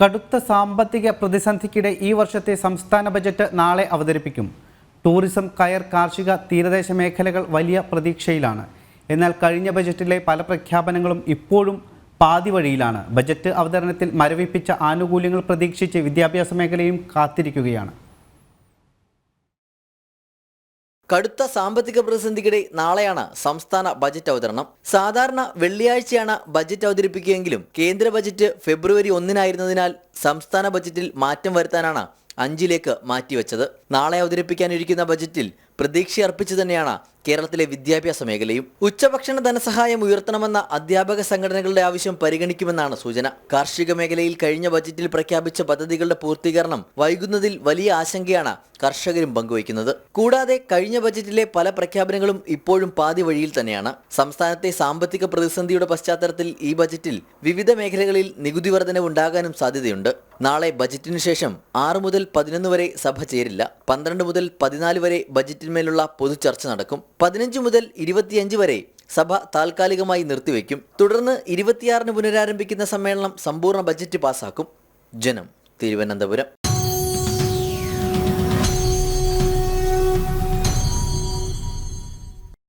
കടുത്ത സാമ്പത്തിക പ്രതിസന്ധിക്കിടെ ഈ വർഷത്തെ സംസ്ഥാന ബജറ്റ് നാളെ അവതരിപ്പിക്കും. ടൂറിസം കയർ കാർഷിക തീരദേശ മേഖലകൾ വലിയ പ്രതീക്ഷയിലാണ്. എന്നാൽ കഴിഞ്ഞ ബജറ്റിലെ പല പ്രഖ്യാപനങ്ങളും ഇപ്പോഴും പാതി വഴിയിലാണ് ബജറ്റ് അവതരണത്തിൽ മരവിപ്പിച്ച ആനുകൂല്യങ്ങൾ പ്രതീക്ഷിച്ച് വിദ്യാഭ്യാസ മേഖലയും കാത്തിരിക്കുകയാണ്. കടുത്ത സാമ്പത്തിക പ്രതിസന്ധിക്കിടെ നാളെയാണ് സംസ്ഥാന ബജറ്റ് അവതരണം. സാധാരണ വെള്ളിയാഴ്ചയാണ് ബജറ്റ് അവതരിപ്പിക്കുകയെങ്കിലും കേന്ദ്ര ബജറ്റ് ഫെബ്രുവരി ഒന്നിനായിരുന്നതിനാൽ സംസ്ഥാന ബജറ്റിൽ മാറ്റം വരുത്താനാണ് അഞ്ചിലേക്ക് മാറ്റിവെച്ചത്. നാളെ അവതരിപ്പിക്കാനിരിക്കുന്ന ബജറ്റിൽ പ്രതീക്ഷയർപ്പിച്ചു തന്നെയാണ് കേരളത്തിലെ വിദ്യാഭ്യാസ മേഖലയും. ഉച്ചഭക്ഷണ ധനസഹായം ഉയർത്തണമെന്ന അധ്യാപക സംഘടനകളുടെ ആവശ്യം പരിഗണിക്കുമെന്നാണ് സൂചന. കാർഷിക മേഖലയിൽ കഴിഞ്ഞ ബജറ്റിൽ പ്രഖ്യാപിച്ച പദ്ധതികളുടെ പൂർത്തീകരണം വൈകുന്നതിൽ വലിയ ആശങ്കയാണ് കർഷകരും പങ്കുവയ്ക്കുന്നത്. കൂടാതെ കഴിഞ്ഞ ബജറ്റിലെ പല പ്രഖ്യാപനങ്ങളും ഇപ്പോഴും പാതി വഴിയിൽ തന്നെയാണ്. സംസ്ഥാനത്തെ സാമ്പത്തിക പ്രതിസന്ധിയുടെ പശ്ചാത്തലത്തിൽ ഈ ബജറ്റിൽ വിവിധ മേഖലകളിൽ നികുതി വർധനവ് ഉണ്ടാകാനും സാധ്യതയുണ്ട്. നാളെ ബജറ്റിനു ശേഷം ആറ് മുതൽ പതിനൊന്ന് വരെ സഭ ചേരില്ല. പന്ത്രണ്ട് മുതൽ പതിനാല് വരെ ബജറ്റിന്മേലുള്ള പൊതുചർച്ച നടക്കും. പതിനഞ്ച് മുതൽ ഇരുപത്തിയഞ്ച് വരെ സഭ താൽക്കാലികമായി നിർത്തിവെക്കും തുടർന്ന് ഇരുപത്തിയാറിന് പുനരാരംഭിക്കുന്ന സമ്മേളനം സമ്പൂർണ ബജറ്റ് പാസാക്കും. ജനം തിരുവനന്തപുരം.